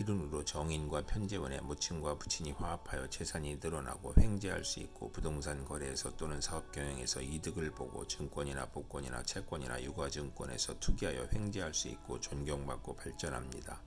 기run으로 정인과 편재원의 모친과 부친이 화합하여 재산이 늘어나고 횡재할 수 있고 부동산 거래에서 또는 사업 경영에서 이득을 보고 증권이나 복권이나 채권이나 유가증권에서 투기하여 횡재할 수 있고 존경받고 발전합니다.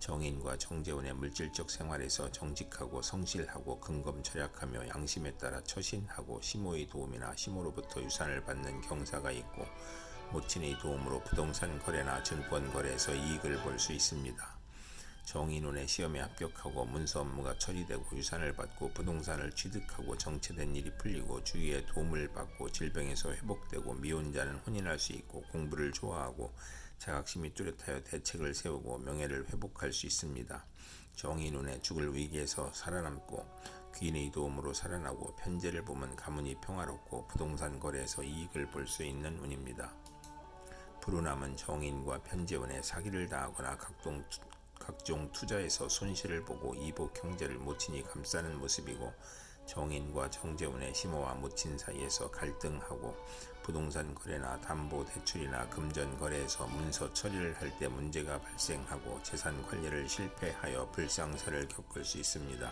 정인과 정재원의 물질적 생활에서 정직하고 성실하고 근검절약하며 양심에 따라 처신하고 시모의 도움이나 시모로부터 유산을 받는 경사가 있고 모친의 도움으로 부동산 거래나 증권 거래에서 이익을 볼 수 있습니다. 정인운의 시험에 합격하고 문서 업무가 처리되고 유산을 받고 부동산을 취득하고 정체된 일이 풀리고 주위의 도움을 받고 질병에서 회복되고 미혼자는 혼인할 수 있고 공부를 좋아하고 자각심이 뚜렷하여 대책을 세우고 명예를 회복할 수 있습니다. 정인운의 죽을 위기에서 살아남고 귀인의 도움으로 살아나고 편제를 보면 가문이 평화롭고 부동산 거래에서 이익을 볼 수 있는 운입니다. 불운함은 정인과 편재원에 사기를 당하거나 각종 각종 투자에서 손실을 보고 이복 형제를 모친이 감싸는 모습이고 정인과 정재운의 시모와 모친 사이에서 갈등하고 부동산 거래나 담보 대출이나 금전 거래에서 문서 처리를 할 때 문제가 발생하고 재산 관리를 실패하여 불상사를 겪을 수 있습니다.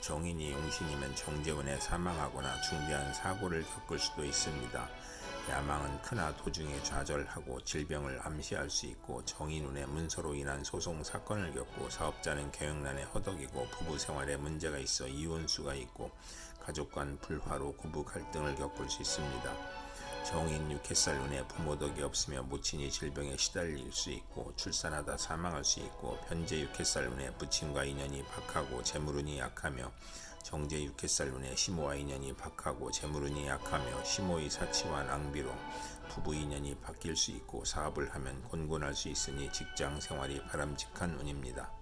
정인이 용신이면 정재운에 사망하거나 중대한 사고를 겪을 수도 있습니다. 야망은 크나 도중에 좌절하고 질병을 암시할 수 있고 정의눈의 문서로 인한 소송 사건을 겪고 사업자는 경영난에 허덕이고 부부 생활에 문제가 있어 이혼수가 있고 가족 간 불화로 고부 갈등을 겪을 수 있습니다. 정인 육햇살 눈에 부모 덕이 없으며 모친이 질병에 시달릴 수 있고 출산하다 사망할 수 있고 편제 육햇살 눈에 부친과 인연이 박하고 재물운이 약하며 정제 육햇살 눈에 시모와 인연이 박하고 재물운이 약하며 시모의 사치와 낭비로 부부 인연이 바뀔 수 있고 사업을 하면 곤곤할 수 있으니 직장 생활이 바람직한 운입니다.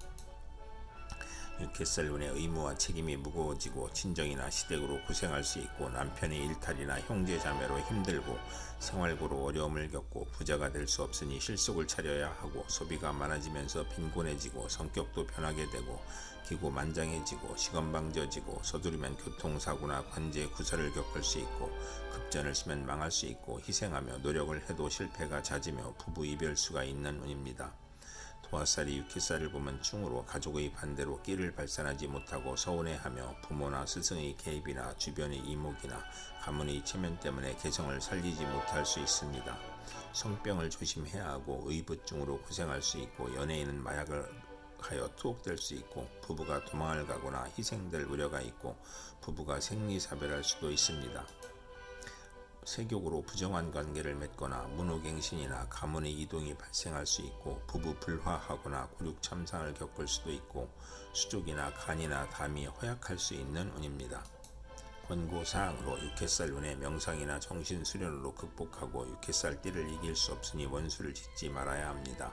눈에 의무와 책임이 무거워지고 친정이나 시댁으로 고생할 수 있고 남편의 일탈이나 형제 자매로 힘들고 생활고로 어려움을 겪고 부자가 될 수 없으니 실속을 차려야 하고 소비가 많아지면서 빈곤해지고 성격도 변하게 되고 기고 만장해지고 시건방져지고 서두르면 교통사고나 관제 구설을 겪을 수 있고 급전을 쓰면 망할 수 있고 희생하며 노력을 해도 실패가 잦으며 부부 이별수가 있는 운입니다. 도화살이 육회살을 보면 충으로 가족의 반대로 끼를 발산하지 못하고 서운해하며 부모나 스승의 개입이나 주변의 이목이나 가문의 체면 때문에 개성을 살리지 못할 수 있습니다. 성병을 조심해야 하고 의붓중으로 고생할 수 있고 연예인은 마약을 하여 투옥될 수 있고 부부가 도망을 가거나 희생될 우려가 있고 부부가 생리사별할 수도 있습니다. 세격으로 부정한 관계를 맺거나 문호갱신이나 가문의 이동이 발생할 수 있고 부부 불화하거나 굴욕 참상을 겪을 수도 있고 수족이나 간이나 담이 허약할 수 있는 운입니다. 권고사항으로 육회살 운의 명상이나 정신수련으로 극복하고 육회살 띠를 이길 수 없으니 원수를 짓지 말아야 합니다.